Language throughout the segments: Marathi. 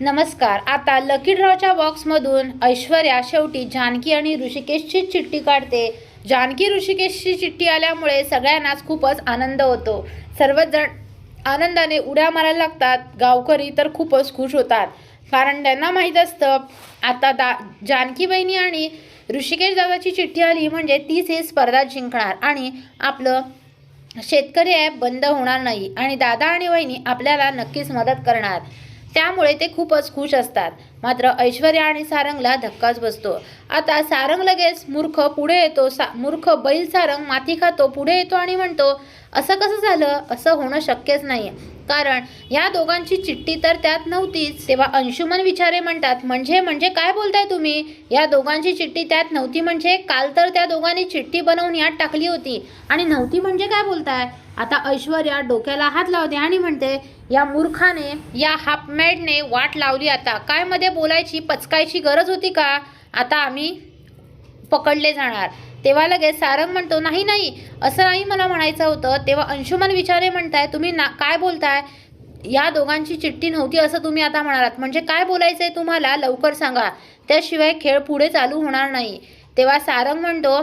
नमस्कार. आता लकी ड्रॉच्या बॉक्समधून ऐश्वर्या शेवटी जानकी आणि ऋषिकेशची चिठ्ठी काढते. जानकी ऋषिकेशची चिठ्ठी आल्यामुळे सगळ्यांनाच खूपच आनंद होतो. सर्वजण आनंदाने उड्या मारायला लागतात. गावकरी तर खूपच खुश होतात. कारण त्यांना माहीत असतं आता दा जानकी बहिणी आणि ऋषिकेश दादाची चिठ्ठी आली म्हणजे तीच हे स्पर्धा जिंकणार आणि आपलं शेतकरी ॲप बंद होणार नाही आणि दादा आणि वहिनी आपल्याला नक्कीच मदत करणार. त्यामुळे ते खूपच खुश असतात. मात्र ऐश्वर्या आणि सारंगला धक्काच बसतो. आता सारंग लगेच मूर्ख पुढे येतो. सा मूर्ख बैल सारंग माती खातो पुढे येतो आणि म्हणतो असं कसं झालं? असं होणं शक्यच नाही कारण या दोघांची चिठ्ठी तर त्यात नव्हतीच. तेव्हा अंशुमन विचारे म्हणतात म्हणजे म्हणजे काय बोलताय तुम्ही? या दोघांची चिठ्ठी त्यात नव्हती म्हणजे काल तर त्या दोघांनी चिठ्ठी बनवून यात टाकली होती. आणि नव्हती म्हणजे काय बोलताय? आता ऐश्वर्या डोक्याला हात लावते आणि म्हणते या मूर्खाने या हाफमेडने वाट लावली आता. काय मध्ये बोलायची पचकायची गरज होती का? आता आम्ही पकडले जाणार. तेव्हा लगेच सारंग म्हणतो नाही नाही असं नाही मला म्हणायचं होतं. तेव्हा अंशुमन विचारे म्हणताय तुम्ही ना काय बोलताय? या दोघांची चिठ्ठी नव्हती असं तुम्ही आता म्हणालात. म्हणजे काय बोलायचं आहे तुम्हाला? लवकर सांगा. त्याशिवाय खेळ पुढे चालू होणार नाही. तेव्हा सारंग म्हणतो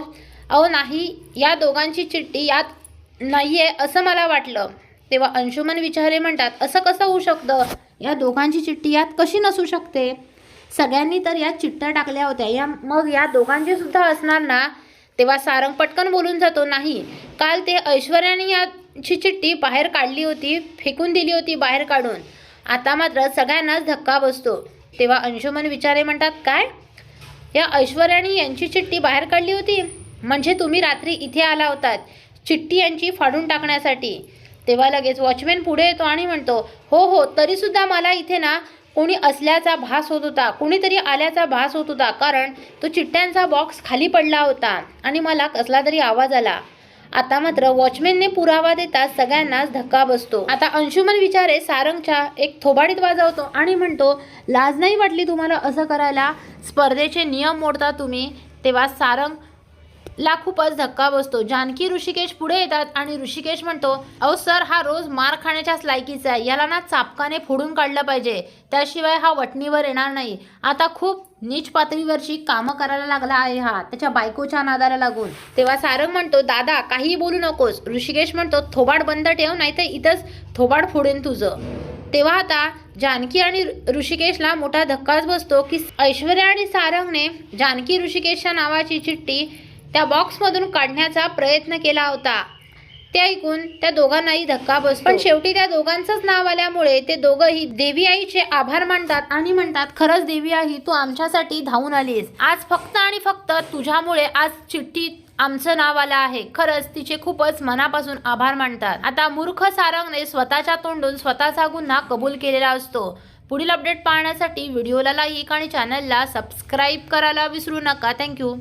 अहो नाही या दोघांची चिठ्ठी यात नाही आहे असं मला वाटलं. तेव्हा अंशुमन विचारे म्हणतात असं कसं होऊ शकतं? या दोघांची चिठ्ठी यात कशी नसू शकते? सगळ्यांनी तर यात चिठ्ठ्या टाकल्या होत्या. या मग या दोघांची सुद्धा असणार ना? तेव्हा सारंग पटकन बोलून जातो नाही. काल ते ऐश्वर्याने याची चिठ्ठी बाहेर काढली होती फेकून दिली होती बाहेर काढून. आता मात्र सगळ्यांनाच धक्का बसतो. तेव्हा अंशुमन विचारे म्हणतात काय? या ऐश्वर्याने यांची चिठ्ठी बाहेर काढली होती? म्हणजे तुम्ही रात्री इथे आला होतात चिठ्ठी यांची फाडून टाकण्यासाठी. तेव्हा लगेच वॉचमॅन पुढे येतो आणि म्हणतो हो हो तरीसुद्धा मला इथे ना कोणी असल्याचा भास होत होता कोणीतरी आल्याचा भास होत होता कारण तो चिठ्ठ्यांचा बॉक्स खाली पडला होता आणि मला कसला तरी आवाज आला. आता मात्र वॉचमॅनने पुरावा देता सगळ्यांनाच धक्का बसतो. आता अंशुमन विचारे सारंगच्या एक थोबाडीत वाजवतो आणि म्हणतो लाज नाही वाटली तुम्हाला असं करायला? स्पर्धेचे नियम मोडता तुम्ही तेव्हा सारंग ला खूपच धक्का बसतो. जानकी ऋषिकेश पुढे येतात आणि ऋषिकेश म्हणतो अहो सर हा रोज मार खाण्याच्याच लायकीचा आहे. याला ना चापकाने फोडून काढलं पाहिजे. त्याशिवाय हा वटणीवर येणार नाही. आता खूप नीच पातळीवरची कामं करायला लागला आहे हा. त्याच्या बायकोच्या नादाला लागून. तेव्हा सारंग म्हणतो दादा काही बोलू नकोस. ऋषिकेश म्हणतो थोबाड बंद ठेव नाही तर इथंच थोबाड फोडेन तुझं. तेव्हा आता जानकी आणि ऋषिकेशला मोठा धक्काच बसतो की ऐश्वर्या आणि सारंगने जानकी ऋषिकेशच्या नावाची चिठ्ठी त्या बॉक्समधून काढण्याचा प्रयत्न केला होता. ते ऐकून त्या दोघांनाही धक्का बसतो. पण शेवटी त्या दोघांचंच नाव आल्यामुळे ते दोघंही देवी आईचे आभार मानतात आणि म्हणतात खरंच देवी आई तू आमच्यासाठी धावून आलीस आज फक्त आणि फक्त तुझ्यामुळे आज चिठ्ठीत आमचं नाव आलं आहे. खरंच तिचे खूपच मनापासून आभार मानतात. आता मूर्ख सारंगने स्वतःच्या तोंडून स्वतःचा गुन्हा कबूल केलेला असतो. पुढील अपडेट पाहण्यासाठी व्हिडिओला लाईक आणि चॅनलला सबस्क्राईब करायला विसरू नका. थँक्यू